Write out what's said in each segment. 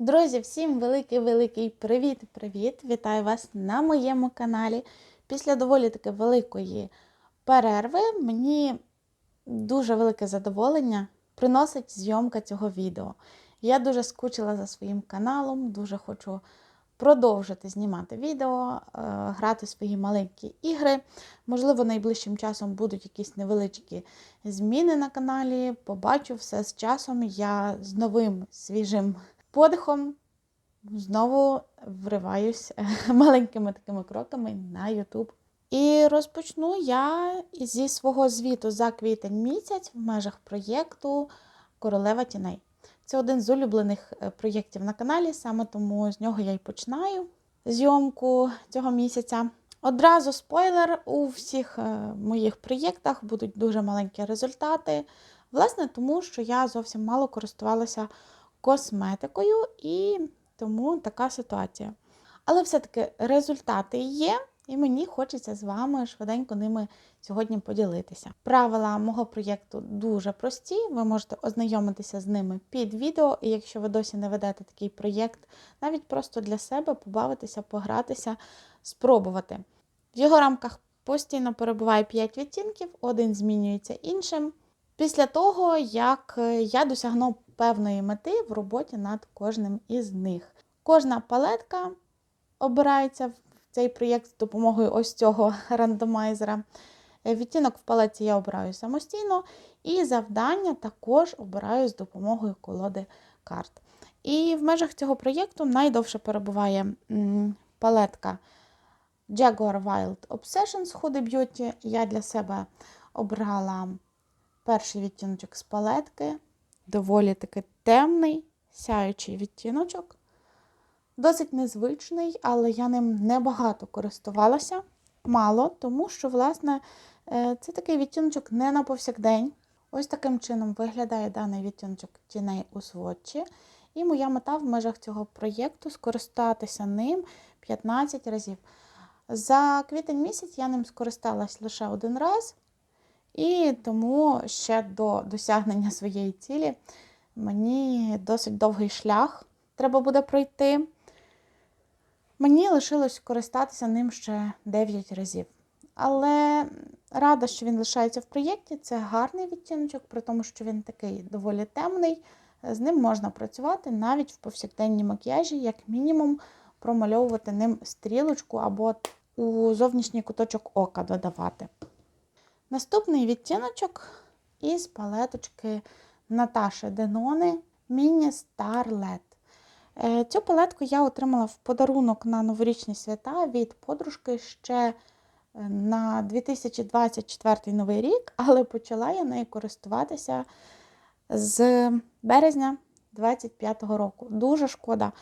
Друзі, всім великий-великий привіт-привіт! Вітаю вас на моєму каналі. Після доволі таки великої перерви мені дуже велике задоволення приносить зйомка цього відео. Я дуже скучила за своїм каналом, дуже хочу продовжити знімати відео, е, грати свої маленькі ігри. Можливо, найближчим часом будуть якісь невеличкі зміни на каналі. Побачу все з часом. Я з новим свіжим подихом знову вриваюсь маленькими такими кроками на YouTube. І розпочну я зі свого звіту за квітень місяць в межах проєкту Королева тіней. Це один з улюблених е, проєктів на каналі, саме тому з нього я й починаю зйомку цього місяця. Одразу спойлер: у всіх е, моїх проєктах будуть дуже маленькі результати. Власне, тому що я зовсім мало користувалася косметикою, і тому така ситуація. Але все-таки результати є, і мені хочеться з вами швиденько ними сьогодні поділитися. Правила мого проєкту дуже прості, ви можете ознайомитися з ними під відео, і якщо ви досі не ведете такий проєкт, навіть просто для себе побавитися, погратися, спробувати. В його рамках постійно перебуває 5 відтінків, один змінюється іншим. Після того, як я досягну певної мети в роботі над кожним із них. Кожна палетка обирається в цей проєкт з допомогою ось цього рандомайзера. Відтінок в палеці я обираю самостійно, і завдання також обираю з допомогою колоди карт. І в межах цього проєкту найдовше перебуває палетка Jaguar Wild Obsessions Huda Beauty. Я для себе обрала перший відтіночок з палетки, доволі таки темний, сяючий відтіночок. Досить незвичний, але я ним небагато користувалася. Мало, тому що, власне, е, це такий відтіночок не на повсякдень. Ось таким чином виглядає даний відтіночок тіней у сводчі. І моя мета в межах цього проєкту скористатися ним 15 разів. За квітень місяць я ним скористалась лише один раз. І тому ще до досягнення своєї цілі мені досить довгий шлях треба буде пройти. Мені лишилось користатися ним ще 9 разів. Але рада, що він лишається в проєкті. Це гарний відтіночок, при тому, що він такий доволі темний. З ним можна працювати навіть в повсякденній макіяжі, як мінімум, промальовувати ним стрілочку або у зовнішній куточок ока додавати. Наступний відтіночок із палеточки Наташі Денони Міні Starlet. Цю палетку я отримала в подарунок на новорічні свята від подружки ще е, на 2024 новий рік, але почала я нею користуватися з березня 2025 року. Дуже шкода.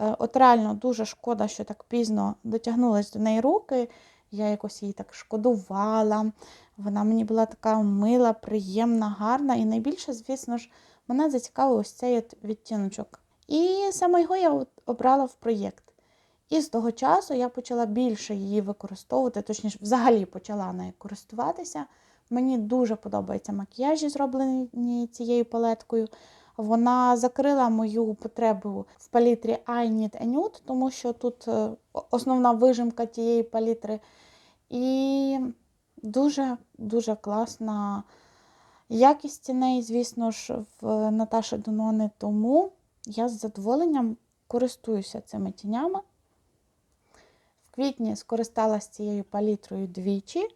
Е, от реально дуже шкода, що так пізно дотягнулась до неї руки. Я якось її так шкодувала. Вона мені була така мила, приємна, гарна. І найбільше, звісно ж, мене зацікавив ось цей от відтіночок. І саме його я обрала в проєкт. І з того часу я почала більше її використовувати, точніше, взагалі почала нею користуватися. Мені дуже подобаються макіяжі, зроблені цією палеткою. Вона закрила мою потребу в палітрі I Need a Nude, тому що тут е, основна вижимка тієї палітри. І дуже-дуже класна якість ціней, звісно ж, в Наташі Донони. Тому я з задоволенням користуюся цими тінями. В квітні скористалася цією палітрою двічі.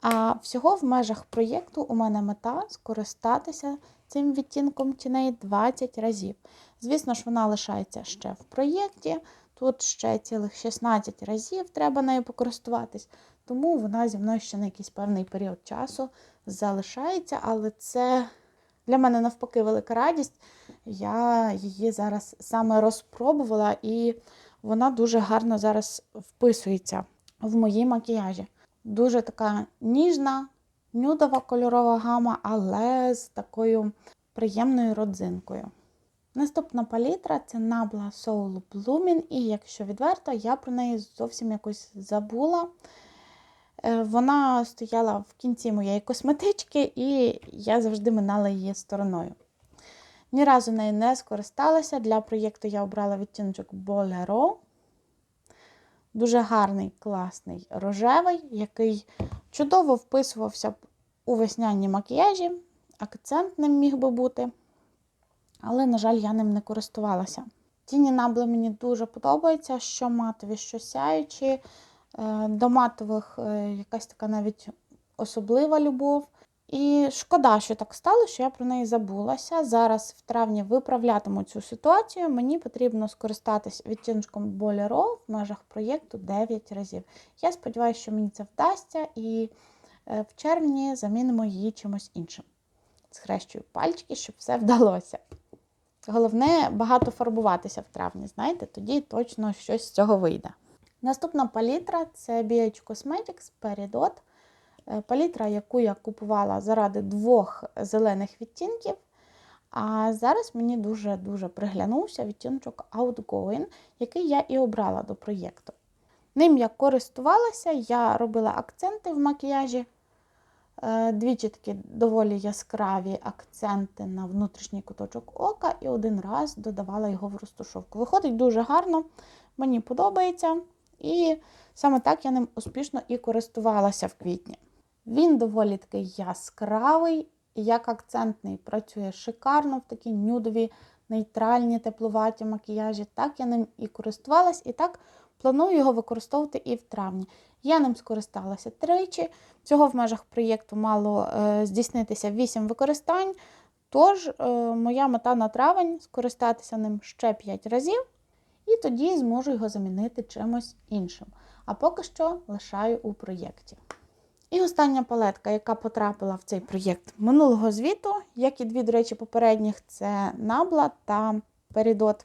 А всього в межах проєкту у мене мета скористатися цим відтінком тіней 20 разів. Звісно ж, вона лишається ще в проєкті. Тут ще цілих 16 разів треба нею покористуватись, тому вона зі мною ще на якийсь певний період часу залишається, але це для мене навпаки велика радість. Я її зараз саме розпробувала, і вона дуже гарно зараз вписується в моїй макіяжі. Дуже така ніжна, нюдова кольорова гама, але з такою приємною родзинкою. Наступна палітра це Nabla Soul Blooming, і якщо відверто, я про неї зовсім якось забула. Е, вона стояла в кінці моєї косметички, і я завжди минала її стороною. Ні разу нею не скористалася. Для проєкту я обрала відтіночок Bolero. Дуже гарний, класний рожевий, який чудово вписувався б у весняні макіяжі. Акцент ним міг би бути. Але, на жаль, я ним не користувалася. Тіні набли мені дуже подобаються, що матові, що сяючі. Е, До матових е, якась така навіть особлива любов. І шкода, що так стало, що я про неї забулася. Зараз в травні виправлятиму цю ситуацію. Мені потрібно скористатись відтіночком Bolero в межах проєкту 9 разів. Я сподіваюся, що мені це вдасться, і е, в червні замінимо її чимось іншим. Схрещую пальчики, щоб все вдалося. Головне багато фарбуватися в травні, знаєте, тоді точно щось з цього вийде. Наступна палітра це BH Cosmetics Peridot. Е, Палітра, яку я купувала заради двох зелених відтінків. А зараз мені дуже-дуже приглянувся відтіночок Outgoing, який я і обрала до проєкту. Ним я користувалася, я робила акценти в макіяжі. Е, Двічі такі доволі яскраві акценти на внутрішній куточок ока, і один раз додавала його в розтушовку. Виходить дуже гарно, мені подобається. І саме так я ним успішно і користувалася в квітні. Він доволі такий яскравий, як акцентний працює шикарно в такій нюдові, нейтральні, теплуваті макіяжі. Так я ним і користувалась, і так планую його використовувати і в травні. Я ним скористалася тричі. Всього в межах проєкту мало е, здійснитися 8 використань. Тож, е, моя мета на травень скористатися ним ще 5 разів, і тоді зможу його замінити чимось іншим. А поки що лишаю у проєкті. І остання палетка, яка потрапила в цей проєкт минулого звіту, як і дві, до речі, попередніх, це Набла та Перідот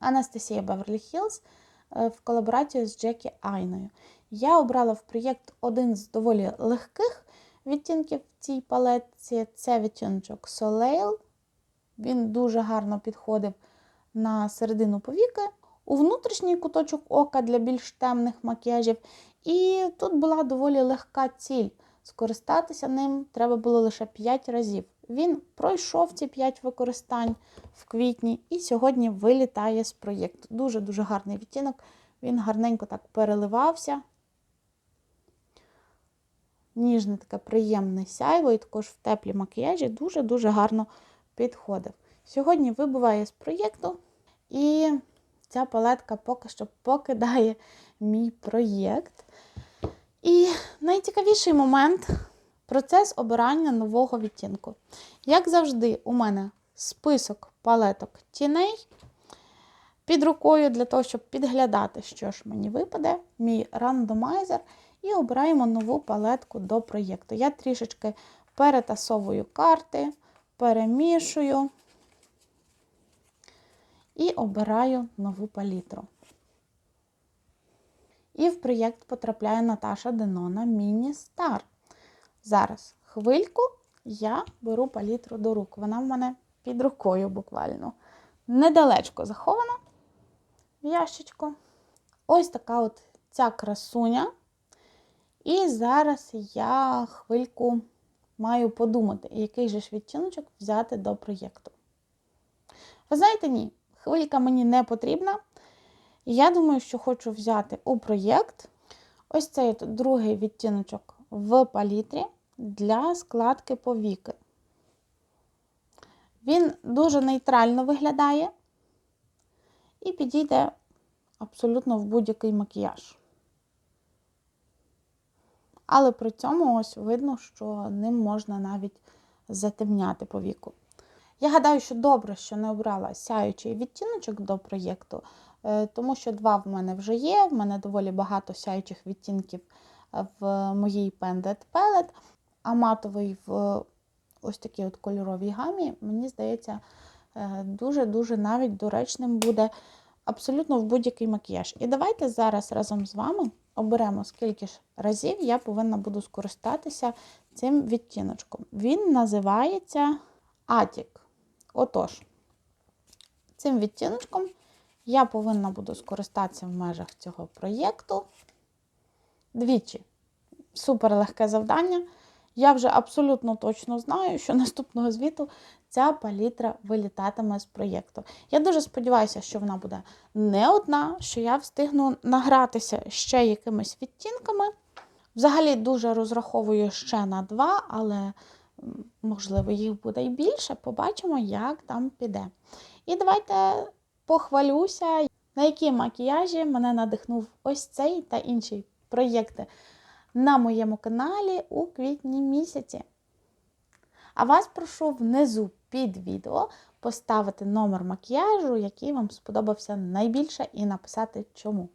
Анастасія Беверлі Хілз в колаборації з Джекі Айною. Я обрала в проєкт один з доволі легких відтінків в цій палетці. Це відтіночок Soleil. Він дуже гарно підходив на середину повіки, у внутрішній куточок ока для більш темних макіяжів. І тут була доволі легка ціль. Скористатися ним треба було лише 5 разів. Він пройшов ці 5 використань в квітні і сьогодні вилітає з проєкту. Дуже-дуже гарний відтінок. Він гарненько так переливався. Ніжне таке приємне сяйво, і також в теплі макіяжі дуже-дуже гарно підходив. Сьогодні вибуває з проєкту, і ця палетка поки що покидає мій проєкт. І найцікавіший момент процес обирання нового відтінку. Як завжди, у мене список палеток тіней під рукою для того, щоб підглядати, що ж мені випаде, мій рандомайзер, і обираємо нову палетку до проєкту. Я трішечки перетасовую карти, перемішую і обираю нову палітру. І в проєкт потрапляє Наташа Денона Міні Стар. Зараз хвильку я беру палітру до рук. Вона в мене під рукою буквально. Недалечко захована в ящичку. Ось така от ця красуня. І зараз я хвильку маю подумати, який же ж відтіночок взяти до проєкту. Ви знаєте, ні, хвилька мені не потрібна. Я думаю, що хочу взяти у проєкт ось цей другий відтіночок в палітрі для складки повіки. Він дуже нейтрально виглядає і підійде абсолютно в будь-який макіяж. Але при цьому ось видно, що ним можна навіть затемняти повіку. Я гадаю, що добре, що не обрала сяючий відтіночок до проєкту, е, тому що два в мене вже є. В мене доволі багато сяючих відтінків в моїй Pendant Palette, а матовий в ось такій от кольоровій гамі, мені здається, е, дуже-дуже навіть доречним буде абсолютно в будь-який макіяж. І давайте зараз разом з вами оберемо, скільки ж разів я повинна буду скористатися цим відтіночком. Він називається Атік. Отож, цим відтіночком я повинна буду скористатися в межах цього проєкту. Двічі. Супер легке завдання. Я вже абсолютно точно знаю, що наступного звіту ця палітра вилітатиме з проєкту. Я дуже сподіваюся, що вона буде не одна, що я встигну награтися ще якимись відтінками. Взагалі дуже розраховую ще на два, але можливо їх буде і більше. Побачимо, як там піде. І давайте похвалюся, на які макіяжі мене надихнув ось цей та інші проєкти на моєму каналі у квітні місяці. А вас прошу внизу під відео поставити номер макіяжу, який вам сподобався найбільше, і написати чому.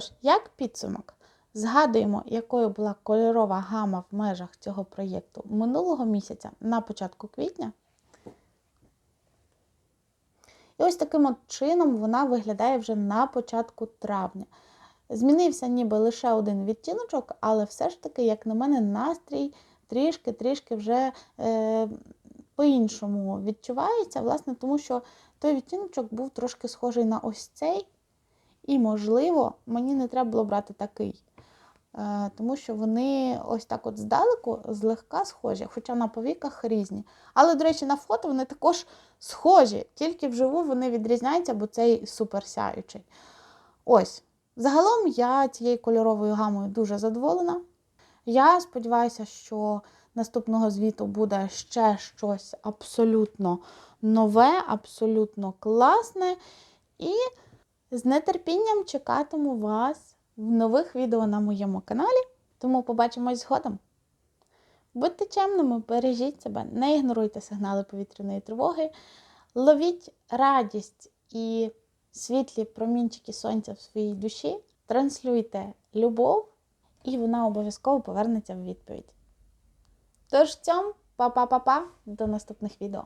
Отож, як підсумок, згадуємо, якою була кольорова гама в межах цього проєкту минулого місяця на початку квітня. І ось таким от чином вона виглядає вже на початку травня. Змінився ніби лише один відтіночок, але все ж таки, як на мене, настрій трішки-трішки вже е, по-іншому відчувається, власне, тому що той відтіночок був трошки схожий на ось цей. І, можливо, мені не треба було брати такий, е, тому що вони ось так от здалеку злегка схожі, хоча на повіках різні. Але, до речі, на фото вони також схожі, тільки вживу вони відрізняються, бо цей супер сяючий. Ось. Загалом я цією кольоровою гамою дуже задоволена. Я сподіваюся, що наступного звіту буде ще щось абсолютно нове, абсолютно класне. І з нетерпінням чекатиму вас в нових відео на моєму каналі, тому побачимось згодом. Будьте чемними, бережіть себе, не ігноруйте сигнали повітряної тривоги, ловіть радість і світлі промінчики сонця в своїй душі, транслюйте любов, і вона обов'язково повернеться в відповідь. Тож, цьому, па-па-па-па, до наступних відео.